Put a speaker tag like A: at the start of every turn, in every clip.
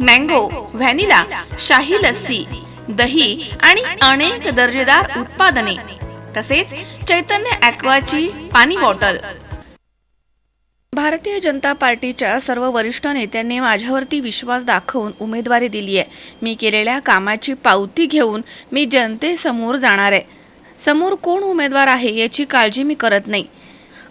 A: Mango vanilla शाही लस्सी दही आणि अनेक दर्जेदार उत्पादने तसेच चैतन्य ॲक्वाची पाणी बॉटल. भारतीय जनता पार्टीच्या सर्व वरिष्ठ नेत्यांनी माझ्यावरती विश्वास दाखवून उमेदवारी दिली आहे मी केलेल्या कामाची पावती घेऊन मी जनतेसमोर जाणार आहे. समोर कोण उमेदवार आहे याची काळजी मी करत नाही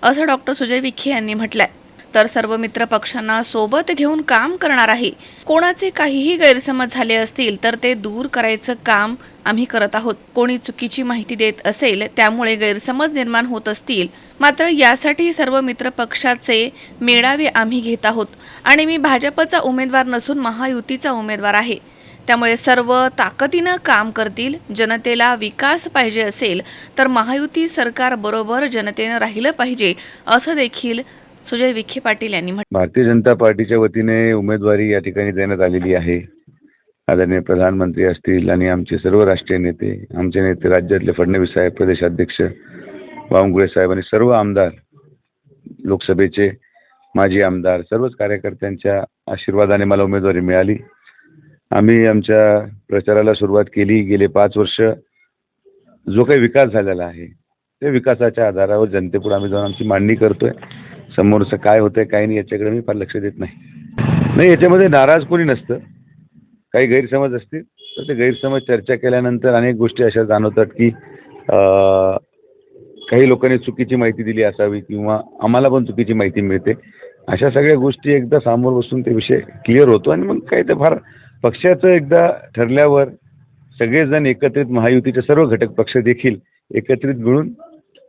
A: असं डॉक्टर सुजय विखे यांनी म्हटलं आहे तर सर्व मित्र पक्षांना सोबत घेऊन काम करणार आहे. कोणाचे काहीही गैरसमज झाले असतील तर ते दूर करायचं काम आम्ही करत आहोत. कोणी चुकीची माहिती देत असेल त्यामुळे गैरसमज निर्माण होत असतील. मात्र यासाठी सर्व मित्र पक्षाचे मेळावे आम्ही घेत आहोत. आणि मी भाजपचा उमेदवार नसून महायुतीचा उमेदवार आहे. त्यामुळे सर्व ताकदीनं काम करतील जनतेला विकास पाहिजे असेल तर महायुती सरकार बरोबर जनतेनं राहिलं पाहिजे असं देखील सुजय विखे पाटील यांनी म्हटलं.
B: भारतीय जनता पार्टीच्या वतीने उमेदवारी या ठिकाणी देण्यात आलेली आहे. आदरणीय प्रधानमंत्री असतील आणि आमचे सर्व राष्ट्रीय नेते आमचे नेते राज्यातले फडणवीस साहेब प्रदेशाध्यक्ष बावनकुळे साहेब आणि सर्व आमदार लोकसभेचे माजी आमदार सर्वच कार्यकर्त्यांच्या आशीर्वादाने मला उमेदवारी मिळाली. आम्ही आमच्या प्रचाराला सुरुवात केली. गेले पाच वर्ष जो काही विकास झालेला आहे त्या विकासाच्या आधारावर जनतेपुढे आम्ही जाऊन आमची मांडणी करतोय. समोरचं काय होतंय काय नाही याच्याकडे मी फार लक्ष देत नाही. नाही याच्यामध्ये नाराज कोणी नसतं. काही गैरसमज असतील तर ते गैरसमज चर्चा केल्यानंतर अनेक गोष्टी अशा जाणवतात की काही लोकांनी चुकीची माहिती दिली असावी किंवा आम्हाला पण चुकीची माहिती मिळते. अशा सगळ्या गोष्टी एकदा समोर बसून ते विषय क्लिअर होतो आणि मग काही ते फार पक्षाचं एकदा ठरल्यावर सगळेजण एकत्रित महायुतीचे सर्व घटक पक्ष देखील एकत्रित मिळून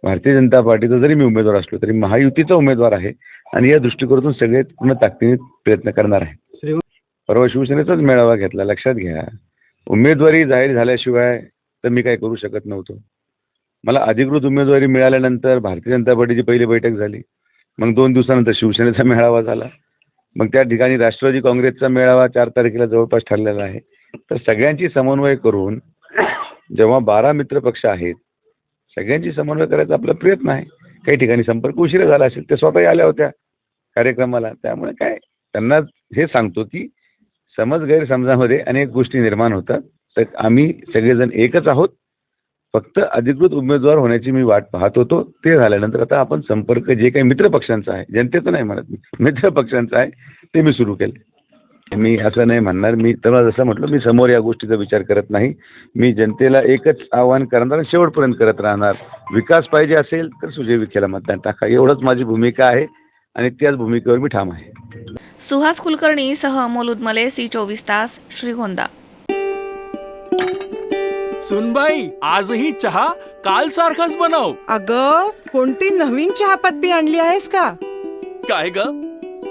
B: भारतीय जनता पार्टीचा जरी मी उमेदवार असलो तरी महायुतीचा उमेदवार आहे आणि या दृष्टिकोनातून सगळे पूर्ण ताकदीने प्रयत्न करणार आहे परवा शिवसेनेचाच मेळावा घेतला लक्षात घ्या. उमेदवारी जाहीर झाल्याशिवाय तर मी काय करू शकत नव्हतो. मला अधिकृत उमेदवारी मिळाल्यानंतर भारतीय जनता पार्टीची पहिली बैठक झाली. मग दोन दिवसानंतर शिवसेनेचा मेळावा झाला. मग त्या ठिकाणी राष्ट्रवादी काँग्रेसचा मेळावा चार तारखेला जवळपास ठरलेला आहे. तर सगळ्यांची समन्वय करून जेव्हा बारा मित्र पक्ष आहेत सगळ्यांची समन्वय करायचा आपला प्रयत्न आहे. काही ठिकाणी संपर्क उशिरा झाला असेल ते स्वतःही आल्या होत्या कार्यक्रमाला. त्यामुळे काय त्यांना हे सांगतो की समज गैरसमजामध्ये अनेक गोष्टी निर्माण होतात तर आम्ही सगळेजण एकच आहोत. फक्त अधिकृत उमेदवार होण्याची मी वाट पाहत होतो. ते झाल्यानंतर आता आपण संपर्क जे काही मित्रपक्षांचा आहे जनतेचं नाही म्हणत मी मित्र पक्षांचं आहे ते मी सुरू केलं. मी असं नाही म्हणणार. मी तेव्हा जसं म्हटलं मी समोर या गोष्टीचा विचार करत नाही. मी जनतेला एकच आव्हान करणार आणि शेवटपर्यंत करत राहणार. विकास पाहिजे असेल तर सुजय विखेला मतदान टाका. एवढंच माझी भूमिका आहे आणि त्याच भूमिकेवर मी ठाम आहे.
A: सुहास कुलकर्णी सह अमोल उदमले सी चोवीस तास श्रीगोंदा.
C: सुनबाई आजही चहा काल सारखाच बनव.
D: अग कोणती नवीन चहापत्ती आणली आहेस का?
C: काय ग?